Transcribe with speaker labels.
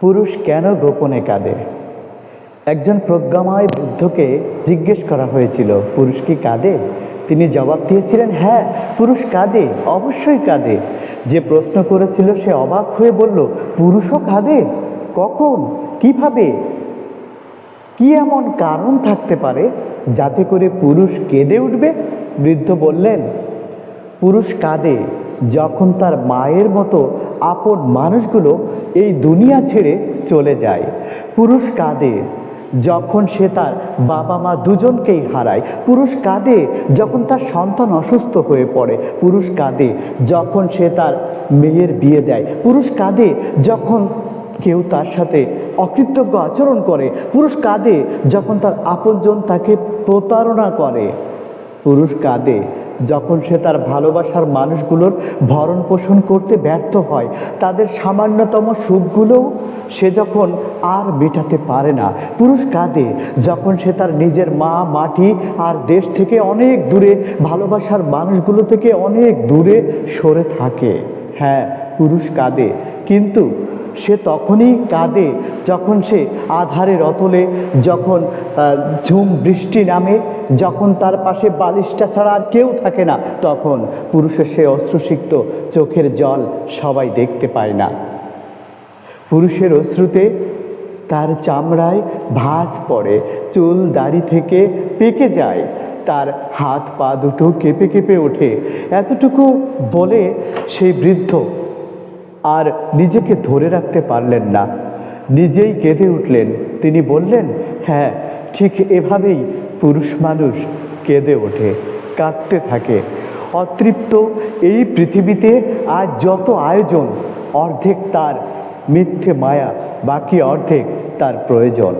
Speaker 1: পুরুষ কেন গোপনে কাঁদে? একজন প্রজ্ঞাময় বৃদ্ধকে জিজ্ঞেস করা হয়েছিল, পুরুষ কি কাঁদে? তিনি জবাব দিয়েছিলেন হ্যাঁ পুরুষ কাঁদে, অবশ্যই কাঁদে। যে প্রশ্ন করেছিল, সে অবাক হয়ে বলল, পুরুষও কাঁদে? কখন? কীভাবে? কি এমন কারণ থাকতে পারে যাতে করে পুরুষ কেঁদে উঠবে? বৃদ্ধ বললেন, পুরুষ কাঁদে যখন তার মায়ের মতো আপন মানুষগুলো এই দুনিয়া ছেড়ে চলে যায়। পুরুষ কাঁদে যখন সে তার বাবা মা দুজনকেই হারায়। পুরুষ কাঁদে যখন তার সন্তান অসুস্থ হয়ে পড়ে। পুরুষ কাঁদে যখন সে তার মেয়ের বিয়ে দেয়। পুরুষ কাঁদে যখন কেউ তার সাথে অকৃতজ্ঞ আচরণ করে। পুরুষ কাঁদে যখন তার আপনজন তাকে প্রতারণা করে। পুরুষ কাঁদে যখন সে তার ভালোবাসার মানুষগুলোর ভরণ পোষণ করতে ব্যর্থ হয়, তাদের সামান্যতম সুখগুলোও সে যখন আর মেটাতে পারে না। পুরুষ কাঁদে যখন সে তার নিজের মা, মাটি আর দেশ থেকে অনেক দূরে, ভালোবাসার মানুষগুলো থেকে অনেক দূরে সরে থাকে। হ্যাঁ পুরুষ কাঁদে। কিন্তু সে তখনই কাঁদে, যখন সে আধারের অতলে, যখন ঝুম বৃষ্টি নামে, যখন তার পাশে বালিশটা ছাড়া আর কেউ থাকে না, তখন পুরুষের সে অশ্রুসিক্ত চোখের জল সবাই দেখতে পায় না। পুরুষের অশ্রুতে তার চামড়ায় ভাঁজ পড়ে, চুল দাড়ি থেকে পেকে যায়, তার হাত পা দুটো কেঁপে কেঁপে ওঠে। এতটুকু বলে সেই বৃদ্ধ আর নিজেকে ধরে রাখতে পারলেন না। নিজেই কেঁদে উঠলেন। তিনি বললেন হ্যাঁ ঠিক এভাবেই পুরুষ মানুষ কেঁদে ওঠে, কাঁদতে থাকে। অতৃপ্ত এই পৃথিবীতে আজ যত আয়োজন, অর্ধেক তার মিথ্যে মায়া, বাকি অর্ধেক তার প্রয়োজন।